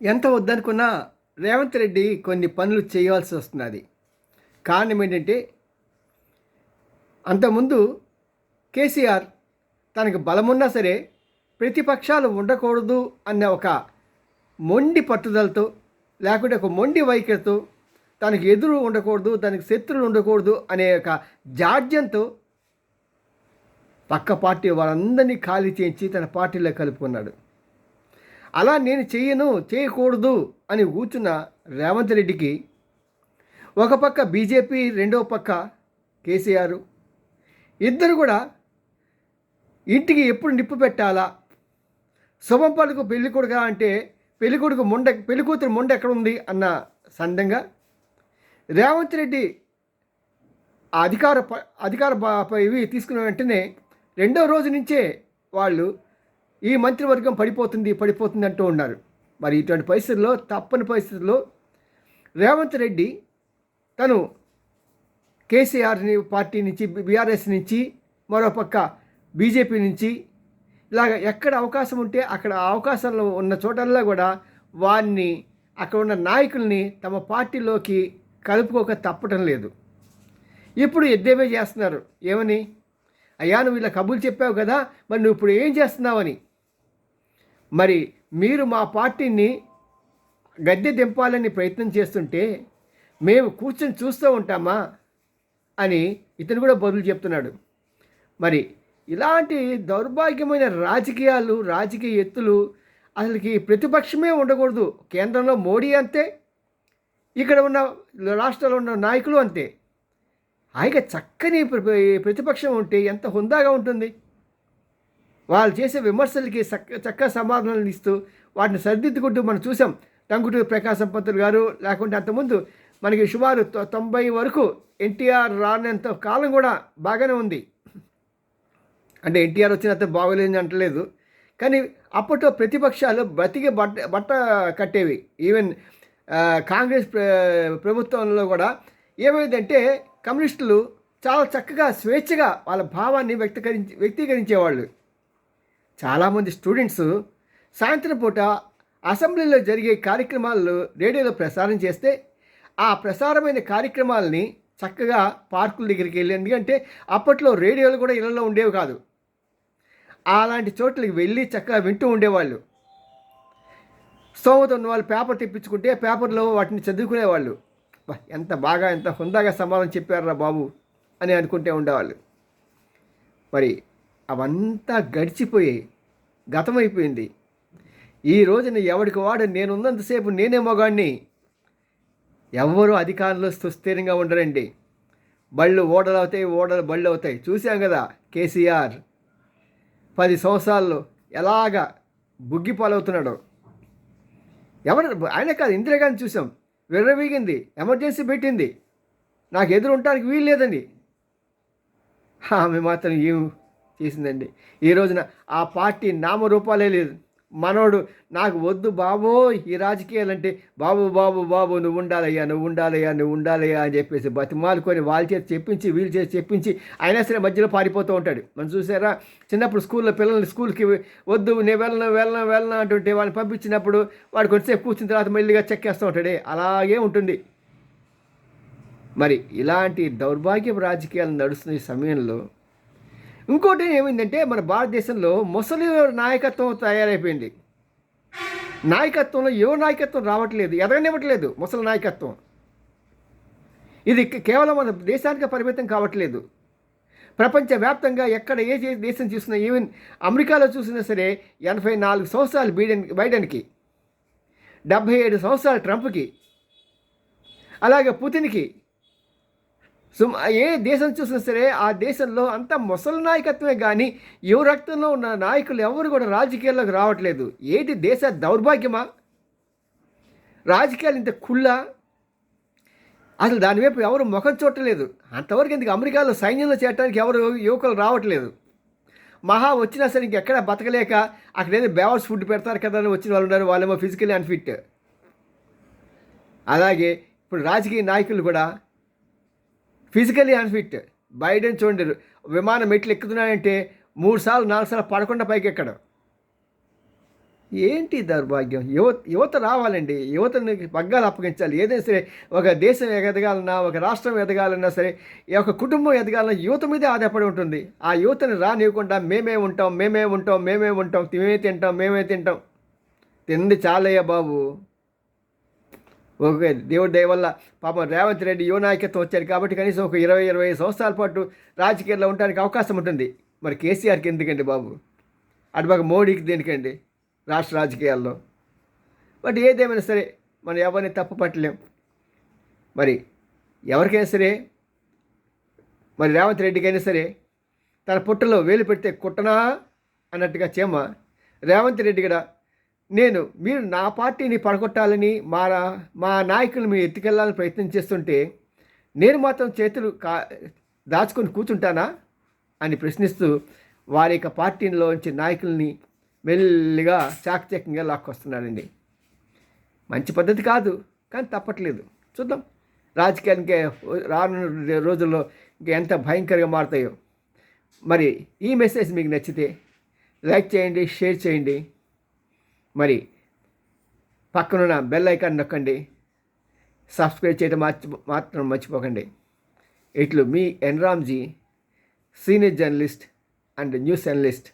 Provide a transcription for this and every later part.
ఎంత వద్దనుకున్నా రేవంత్ రెడ్డి కొన్ని పనులు చేయాల్సి వస్తున్నది. కారణం ఏంటంటే అంతకుముందు కేసీఆర్ తనకు బలమున్నా సరే ప్రతిపక్షాలు ఉండకూడదు అనే ఒక మొండి పట్టుదలతో లేకుంటే ఒక మొండి వైఖరితో తనకు ఎదురు ఉండకూడదు తనకు శత్రులు ఉండకూడదు అనే ఒక జాడ్యంతో పక్క పార్టీ వారందరినీ ఖాళీ చేయించి తన పార్టీలో కలుపుకున్నాడు. అలా నేను చేయను చేయకూడదు అని కూర్చున్న రేవంత్ రెడ్డికి ఒక పక్క బీజేపీ రెండో పక్క కేసీఆర్. ఇద్దరు కూడా ఇంటికి ఎప్పుడు నిప్పు పెట్టాలా? శుభం పలుకు పెళ్ళి అంటే పెళ్ళి కొడుకు ముండ పెళ్ళి కూతురు ముండ ఎక్కడ ఉంది అన్న సందంగా రేవంత్ రెడ్డి ఆ అధికార ప- అధికార ఇవి తీసుకున్న వెంటనే రెండో రోజు నుంచే వాళ్ళు ఈ మంత్రివర్గం పడిపోతుంది పడిపోతుంది అంటూ ఉన్నారు. మరి ఇటువంటి పరిస్థితుల్లో తప్పని పరిస్థితుల్లో రేవంత్ రెడ్డి తను కేసీఆర్ని పార్టీ నుంచి బీఆర్ఎస్ నుంచి మరోపక్క బీజేపీ నుంచి ఇలాగ ఎక్కడ అవకాశం ఉంటే అక్కడ అవకాశాలు ఉన్న చోటల్లో కూడా వారిని అక్కడ ఉన్న నాయకుల్ని తమ పార్టీలోకి కలుపుకోక తప్పటం లేదు. ఇప్పుడు ఎద్దేవే చేస్తున్నారు. ఏమని? అయ్యా నువ్వు ఇలా కబుర్లు చెప్పావు కదా మరి నువ్వు ఇప్పుడు ఏం చేస్తున్నావని? మరి మీరు మా పార్టీని గద్దె దింపాలని ప్రయత్నం చేస్తుంటే మేము కూర్చొని చూస్తూ ఉంటామా అని ఇతను కూడా బదులు చెప్తున్నాడు. మరి ఇలాంటి దౌర్భాగ్యమైన రాజకీయాలు రాజకీయ ఎత్తులు అసలుకి ప్రతిపక్షమే ఉండకూడదు. కేంద్రంలో మోడీ అంతే ఇక్కడ ఉన్న రాష్ట్రాల్లో ఉన్న నాయకులు అంతే. ఆయన చక్కని ప్రతిపక్షం ఉంటే ఎంత హుందాగా ఉంటుంది. వాళ్ళు చేసే విమర్శలకి చక్క చక్క సమాధానాలు ఇస్తూ వాటిని సరిదిద్దుకుంటూ మనం చూసాం. టంగుటూరు ప్రకాశం పంతులు గారు లేకుంటే అంతకుముందు మనకి సుమారు తొంభై వరకు ఎన్టీఆర్ రానంత కాలం కూడా బాగానే ఉంది. అంటే ఎన్టీఆర్ వచ్చినంత బాగోలేదని అంటలేదు. కానీ అప్పట్లో ప్రతిపక్షాలు బ్రతికి బట్ట బట్ట కట్టేవి. ఈవెన్ కాంగ్రెస్ ప్రభుత్వంలో కూడా ఏమైందంటే కమ్యూనిస్టులు చాలా చక్కగా స్వేచ్ఛగా వాళ్ళ భావాన్ని వ్యక్తీకరించి వ్యక్తీకరించేవాళ్ళు. చాలామంది స్టూడెంట్స్ సాయంత్రం పూట అసెంబ్లీలో జరిగే కార్యక్రమాలను రేడియోలో ప్రసారం చేస్తే ఆ ప్రసారమైన కార్యక్రమాలని చక్కగా పార్కుల దగ్గరికి వెళ్ళి ఎందుకంటే అప్పట్లో రేడియోలు కూడా ఇళ్ళలో ఉండేవి కాదు. అలాంటి చోట్లకి వెళ్ళి చక్కగా వింటూ ఉండేవాళ్ళు. స్తోమత ఉన్న వాళ్ళు పేపర్ తెప్పించుకుంటే పేపర్లో వాటిని చదువుకునేవాళ్ళు. ఎంత బాగా ఎంత హుందాగా సమాధానం చెప్పారా బాబు అని అనుకుంటే ఉండేవాళ్ళు. మరి అవంతా గడిచిపోయాయి. గతమైపోయింది. ఈ రోజున ఎవడికి వాడు నేనున్నంతసేపు నేనే మొగాడిని ఎవరు అధికారంలో సుస్థిరంగా ఉండరండి. బళ్ళు ఓడలు అవుతాయి ఓడలు బళ్ళు అవుతాయి చూసాం కదా కేసీఆర్. పది సంవత్సరాల్లో ఎలాగ బుగ్గి పాలవుతున్నాడో ఎవరు? ఆయన కాదు ఇందిరాగాంధీ చూసాం విర్రవీగింది ఎమర్జెన్సీ పెట్టింది. నాకు ఎదురు ఉండటానికి వీలు లేదండి. ఆమె మాత్రం ఏం చేసిందండి. ఈ రోజున ఆ పార్టీ నామరూపాలే లేదు. మనోడు నాకు వద్దు బాబో ఈ రాజకీయాలంటే బాబు బాబు బాబు నువ్వు ఉండాలయ్యా నువ్వు ఉండాలయ్యా నువ్వు ఉండాలయ్యా అని చెప్పేసి బతిమాలుకొని వాళ్ళ చేతి చెప్పించి వీళ్ళు చేసి చెప్పించి అయినా సరే మధ్యలో పారిపోతూ ఉంటాడు. మనం చూసారా? చిన్నప్పుడు స్కూల్లో పిల్లల్ని స్కూల్కి వద్దు నేను వెళ్ళను వెళ్ళను వెళ్ళను అంటుంటే వాళ్ళని పంపించినప్పుడు వాడు కొంచెంసేపు కూర్చున్న తర్వాత మళ్ళీగా చెక్కేస్తూ ఉంటాడే. అలాగే ఉంటుంది. మరి ఇలాంటి దౌర్భాగ్యపు రాజకీయాలు నడుస్తున్న ఈ సమయంలో ఇంకోటి ఏమైందంటే మన భారతదేశంలో ముసలి నాయకత్వం తయారైపోయింది. నాయకత్వంలో యువ నాయకత్వం రావట్లేదు ఎదగనివ్వట్లేదు ముసలి నాయకత్వం. ఇది కేవలం మన దేశానికి పరిమితం కావట్లేదు. ప్రపంచవ్యాప్తంగా ఎక్కడ ఏ దేశం చూసినా ఈవెన్ అమెరికాలో చూసినా సరే ఎనభై నాలుగు సంవత్సరాలు బైడెన్ బైడెన్కి డెబ్భై ఏడు సంవత్సరాలు ట్రంప్కి అలాగే పుతిన్కి సుమ ఏ దేశం చూసినా సరే ఆ దేశంలో అంతా ముసలి నాయకత్వమే కానీ యువ రక్తంలో ఉన్న నాయకులు ఎవరు కూడా రాజకీయాల్లోకి రావట్లేదు. ఏంటి దేశ దౌర్భాగ్యమా? రాజకీయాలు ఇంత కుళ్ళా? అసలు దాని వైపు ఎవరు ముఖం చూడలేదు అంతవరకు ఎందుకు అమెరికాలో సైన్యంలో చేరడానికి ఎవరు యువకులు రావట్లేదు? మహా వచ్చినా సరే ఇంకెక్కడ బతకలేక అక్కడ ఏదో బేవర్స్ ఫుడ్ పెడతారు కదా అని వచ్చిన వాళ్ళు ఉన్నారు. వాళ్ళేమో ఫిజికలీ అన్ఫిట్ అలాగే ఇప్పుడు రాజకీయ నాయకులు కూడా ఫిజికలీ అన్ఫిట్ బైడెన్ చూడండి విమానం మెట్లు ఎక్కుతున్నాయంటే మూడు సార్లు నాలుగు సార్లు పడకుండా పైకి ఎక్కడం. ఏంటి దౌర్భాగ్యం? యువత యువత రావాలండి. యువతని పగ్గాలు అప్పగించాలి. ఏదైనా సరే ఒక దేశం ఎదగాలన్నా ఒక రాష్ట్రం ఎదగాలన్నా సరే ఈ ఒక కుటుంబం ఎదగాలన్నా యువత మీదే ఆధారపడి ఉంటుంది. ఆ యువతని రానివ్వకుండా మేమే ఉంటాం మేమే ఉంటాం మేమే ఉంటాం మేమే తింటాం మేమే తింటాం. తిండి చాలయ్యా బాబు. ఓకే దేవుడి దయ వల్ల పాపం రేవంత్ రెడ్డి యువ నాయకత్వం వచ్చారు కాబట్టి కనీసం ఒక ఇరవై ఇరవై ఐదు సంవత్సరాల పాటు రాజకీయాల్లో ఉండడానికి అవకాశం ఉంటుంది. మరి కేసీఆర్కి ఎందుకండి బాబు? అటుపక్క మోడీకి దేనికండి? రాష్ట్ర రాజకీయాల్లో. బట్ ఏదేమైనా సరే మనం ఎవరిని తప్పు పట్టలేం. మరి ఎవరికైనా సరే మరి రేవంత్ రెడ్డికైనా సరే తన పుట్టలో వేలు పెడితే కుట్టనా అన్నట్టుగా చేమ రేవంత్ రెడ్డి కూడా నేను మీరు నా పార్టీని పడగొట్టాలని మా మా నాయకులు మీరు ఎత్తుకెళ్ళాలని ప్రయత్నం చేస్తుంటే నేను మాత్రం చేతులు కా దాచుకొని కూర్చుంటానా అని ప్రశ్నిస్తూ వారి యొక్క పార్టీలోంచి నాయకుల్ని మెల్లిగా చాకచక్యంగా లాక్కొస్తున్నాడండి మంచి పద్ధతి కాదు కానీ తప్పట్లేదు. చూద్దాం. రాజకీయానికి రానున్న రోజుల్లో ఇంకా ఎంత భయంకరంగా మారుతాయో. మరి ఈ మెసేజ్ మీకు నచ్చితే లైక్ చేయండి షేర్ చేయండి. మరి పక్కనున్న బెల్ ఐకాన్ నొక్కండి. సబ్స్క్రైబ్ చేయడం మార్చి మాత్రం మర్చిపోకండి. ఇట్లు మీ N Ramji senior journalist and news analyst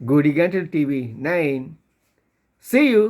గూడి గంటలు టీవీ నైన్ సీ యూ